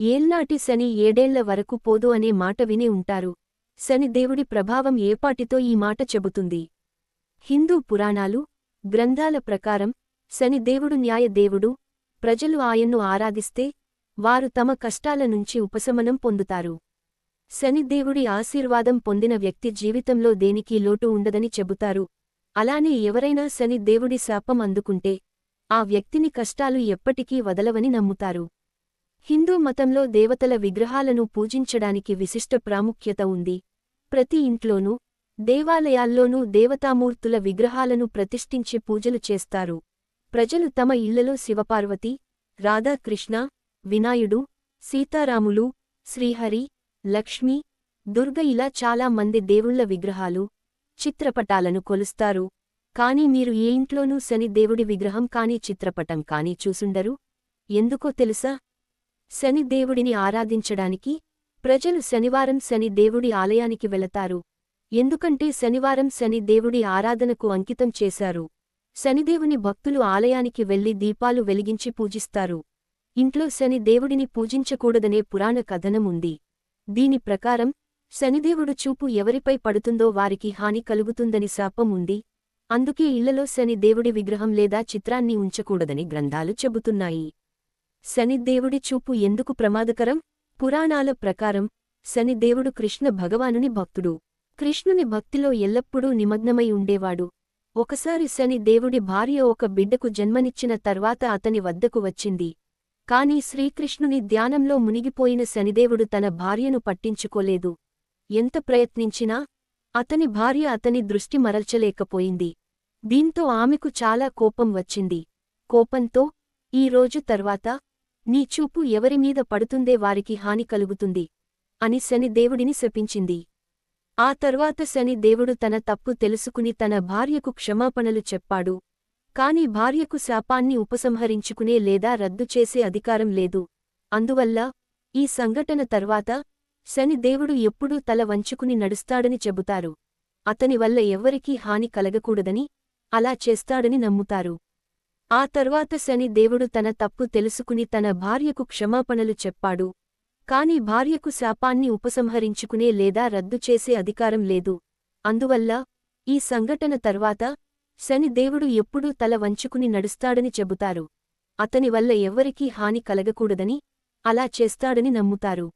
ఏల్నాటి శని ఏడేళ్ళ వరకు పోదు అనే మాట విని ఉంటారు. శని దేవుడి ప్రభావం ఏపాటితో ఈ మాట చెబుతుంది? హిందూ పురాణాలు గ్రంథాల ప్రకారం శని దేవుడు న్యాయ దేవుడు ప్రజలు ఆయన్ను ఆరాధిస్తే వారు తమ కష్టాల నుంచి ఉపశమనం పొందుతారు. శనిదేవుడి ఆశీర్వాదం పొందిన వ్యక్తి జీవితంలో దేనికి లోటు ఉండదని చెబుతారు. అలానే ఎవరైనా శని దేవుడి శాపం అందుకుంటే ఆ వ్యక్తిని కష్టాలు ఎప్పటికీ వదలవని నమ్ముతారు. హిందూ మతంలో దేవతల విగ్రహాలను పూజించడానికి విశిష్ట ప్రాముఖ్యత ఉంది. ప్రతి ఇంట్లోనూ దేవాలయాల్లోనూ దేవతామూర్తుల విగ్రహాలను ప్రతిష్ఠించి పూజలు చేస్తారు. ప్రజలు తమ ఇళ్ళలో శివపార్వతి రాధాకృష్ణ వినాయుడు సీతారాములు శ్రీహరి లక్ష్మి దుర్గ ఇలా చాలా మంది దేవుళ్ళ విగ్రహాలు చిత్రపటాలను కొలుస్తారు. కాని మీరు ఏ ఇంట్లోనూ శని దేవుడి విగ్రహం కానీ చిత్రపటం కానీ చూసుండరు. ఎందుకో తెలుసా? శని దేవుడిని ఆరాధించడానికి ప్రజలు శనివారం శని దేవుడి ఆలయానికి వెళతారు. ఎందుకంటే శనివారం శని దేవుడి ఆరాధనకు అంకితం చేశారు. శనిదేవుని భక్తులు ఆలయానికి వెళ్ళి దీపాలు వెలిగించి పూజిస్తారు. ఇంట్లో శని దేవుడిని పూజించకూడదనే పురాణ కథనం దీని ప్రకారం శనిదేవుడు చూపు ఎవరిపై పడుతుందో వారికి హాని కలుగుతుందని శాపం ఉంది. అందుకే ఇళ్ళలో శని దేవుడి విగ్రహం లేదా చిత్రాన్ని ఉంచకూడదని గ్రంథాలు చెబుతున్నాయి. శనిదేవుడి చూపు ఎందుకు ప్రమాదకరం? పురాణాల ప్రకారం శనిదేవుడు కృష్ణ భగవానుని భక్తుడు. కృష్ణుని భక్తిలో ఎల్లప్పుడూ నిమగ్నమై ఉండేవాడు. ఒకసారి శని దేవుడి భార్య ఒక బిడ్డకు జన్మనిచ్చిన తర్వాత అతని వద్దకు వచ్చింది. కాని శ్రీకృష్ణుని ధ్యానంలో మునిగిపోయిన శనిదేవుడు తన భార్యను పట్టించుకోలేదు. ఎంత ప్రయత్నించినా అతని భార్య అతని దృష్టి మరల్చలేకపోయింది. దీంతో ఆమెకు చాలా కోపం వచ్చింది. కోపంతో ఈ రోజు తర్వాత నీ చూపు ఎవరిమీద పడుతుందే వారికి హాని కలుగుతుంది అని శని దేవుడిని శపించింది. ఆ తర్వాత శని దేవుడు తన తప్పు తెలుసుకుని తన భార్యకు క్షమాపణలు చెప్పాడు. కాని భార్యకు శాపాన్ని ఉపసంహరించుకునే లేదా రద్దు చేసే అధికారం లేదు. అందువల్ల ఈ సంఘటన తర్వాత శని దేవుడు ఎప్పుడూ తల వంచుకుని నడుస్తాడని చెబుతారు. అతని వల్ల ఎవ్వరికీ హాని కలగకూడదని అలా చేస్తాడని నమ్ముతారు. ఆ తర్వాత శని దేవుడు తన తప్పు తెలుసుకుని తన భార్యకు క్షమాపణలు చెప్పాడు. కాని భార్యకు శాపాన్ని ఉపసంహరించుకునే లేదా రద్దు చేసే అధికారం లేదు. అందువల్ల ఈ సంఘటన తర్వాత శని దేవుడు ఎప్పుడూ తల వంచుకుని నడుస్తాడని చెబుతారు. అతని వల్ల ఎవ్వరికీ హాని కలగకూడదని అలా చేస్తాడని నమ్ముతారు.